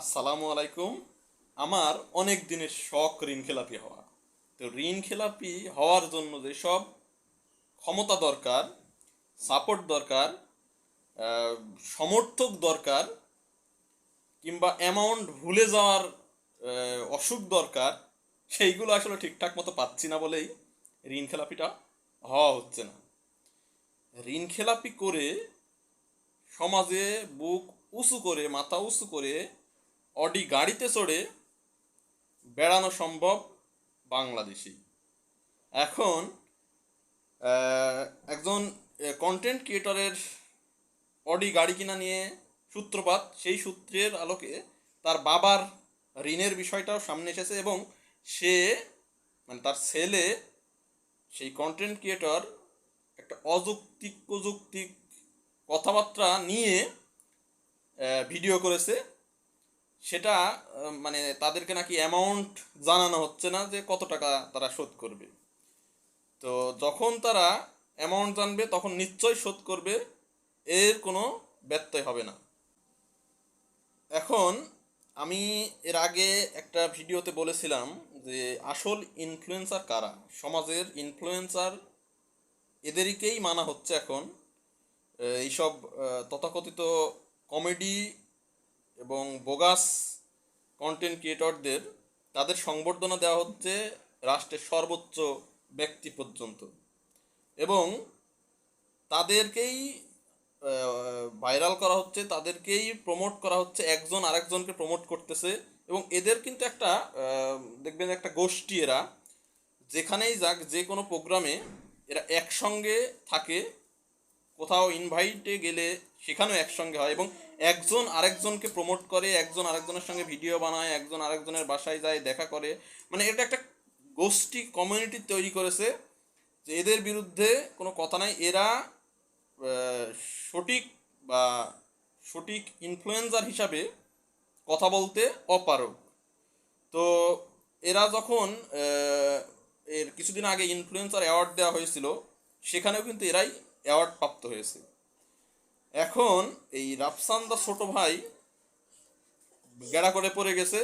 আসসালামু আলাইকুম। আমার অনেক দিনের শখ ঋণ খেলাপি হওয়া। তো ঋণ খেলাপি হওয়ার জন্য যেসব ক্ষমতা দরকার সাপোর্ট দরকার সমর্থক দরকার, কিংবা অ্যামাউন্ট ভুলে যাওয়ার অসুখ দরকার, সেইগুলো আসলে ঠিকঠাক মতো পাচ্ছি না বলেই ঋণ খেলাপিটা হওয়া হচ্ছে না। ঋণ খেলাপি করে সমাজে বুক উঁচু করে, মাথা উঁচু করে অডি গাড়িতে চড়ে বেড়ানো সম্ভব বাংলাদেশি। এখন একজন কন্টেন্ট ক্রিয়েটরের অডি গাড়ি কিনা নিয়ে সূত্রপাত, সেই সূত্রের আলোকে তার বাবার ঋণের বিষয়টাও সামনে এসেছে এবং সে মানে তার ছেলে, সেই কন্টেন্ট ক্রিয়েটর একটা অযৌক্তিক প্রযুক্তিক কথাবার্তা নিয়ে ভিডিও করেছে। সেটা মানে তাদেরকে নাকি অ্যামাউন্ট জানানো হচ্ছে না যে কত টাকা তারা শোধ করবে। তো যখন তারা অ্যামাউন্ট জানবে, তখন নিশ্চয়ই শোধ করবে, এর কোনো ব্যত্যয় হবে না। এখন আমি এর আগে একটা ভিডিওতে বলেছিলাম যে আসল ইনফ্লুয়েন্সার কারা? সমাজের ইনফ্লুয়েন্সার এদেরকেই মানা হচ্ছে এখন এইসব তথাকথিত কমেডি এবং বোগাস কন্টেন্ট ক্রিয়েটরদের তাদের সংবর্ধনা দেওয়া হচ্ছে রাষ্ট্রের সর্বোচ্চ ব্যক্তি পর্যন্ত। এবং তাদেরকেই ভাইরাল করা হচ্ছে, তাদেরকেই প্রমোট করা হচ্ছে, একজন আরেকজনকে প্রমোট করতেছে এবং এদের কিন্তু একটা দেখবেন একটা গোষ্ঠী এরা। যেখানেই যাক, যে কোনো প্রোগ্রামে এরা একসঙ্গে থাকে কোথাও ইনভাইটে গেলে সেখানেও একসঙ্গে হয় এবং একজন আরেকজনকে প্রমোট করে, একজন আরেকজনের সঙ্গে ভিডিও বানায়, একজন আরেকজনের বাসায় যায়, দেখা করে। মানে এটা একটা গোষ্ঠী কমিউনিটি তৈরি করেছে যে এদের বিরুদ্ধে কোনো কথা নাই। এরা সঠিক বা সঠিক ইনফ্লুয়েন্সার হিসাবে কথা বলতে অপারক তো এরা যখন এর কিছুদিন আগে ইনফ্লুয়েন্সার অ্যাওয়ার্ড দেওয়া হয়েছিল, সেখানেও কিন্তু এরাই অ্যাওয়ার্ড প্রাপ্ত হয়েছে। এখন এই রাফসান্দা ছোট ভাই গেড়া করে পড়ে গেছে।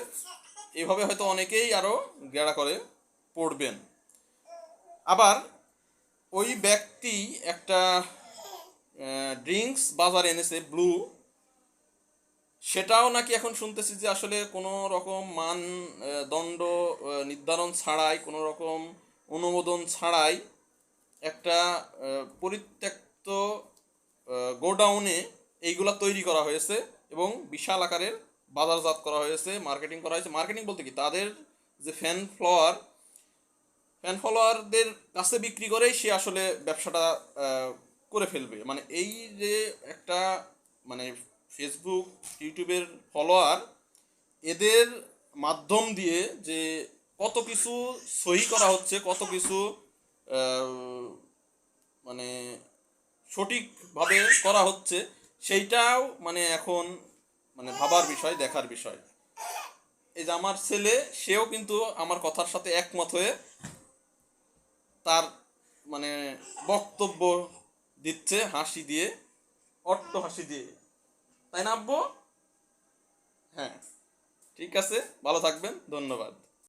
এভাবে হয়তো অনেকেই আরও গেড়া করে পড়বেন। আবার ওই ব্যক্তি একটা ড্রিঙ্কস বাজারে এনেছে, ব্লু। সেটাও নাকি এখন শুনতেছি যে আসলে কোনো রকম মান দণ্ড নির্ধারণ ছাড়াই, কোনো রকম অনুমোদন ছাড়াই একটা পরিত্যক্ত গোডাউনে এইগুলা তৈরি করা হয়েছে এবং বিশাল আকারের বাজারজাত করা হয়েছে, মার্কেটিং করা হয়েছে। মার্কেটিং বলতে কি? তাদের যে ফ্যান ফ্লোয়ার ফ্যান ফলোয়ারদের কাছে বিক্রি করেই সে আসলে ব্যবসাটা করে ফেলবে। মানে এই যে একটা মানে ফেসবুক ইউটিউবের ফলোয়ার এদের মাধ্যম দিয়ে যে কত কিছু সহি করা হচ্ছে, কত কিছু মানে সঠিকভাবে করা হচ্ছে, সেইটাও মানে এখন মানে ভাবার বিষয়, দেখার বিষয়। এই যে আমার ছেলে, সেও কিন্তু আমার কথার সাথে একমত হয়ে তার মানে বক্তব্য দিচ্ছে, হাসি দিয়ে, অট্ট হাসি দিয়ে। তাই না আব্বু? হ্যাঁ। ঠিক আছে, ভালো থাকবেন, ধন্যবাদ।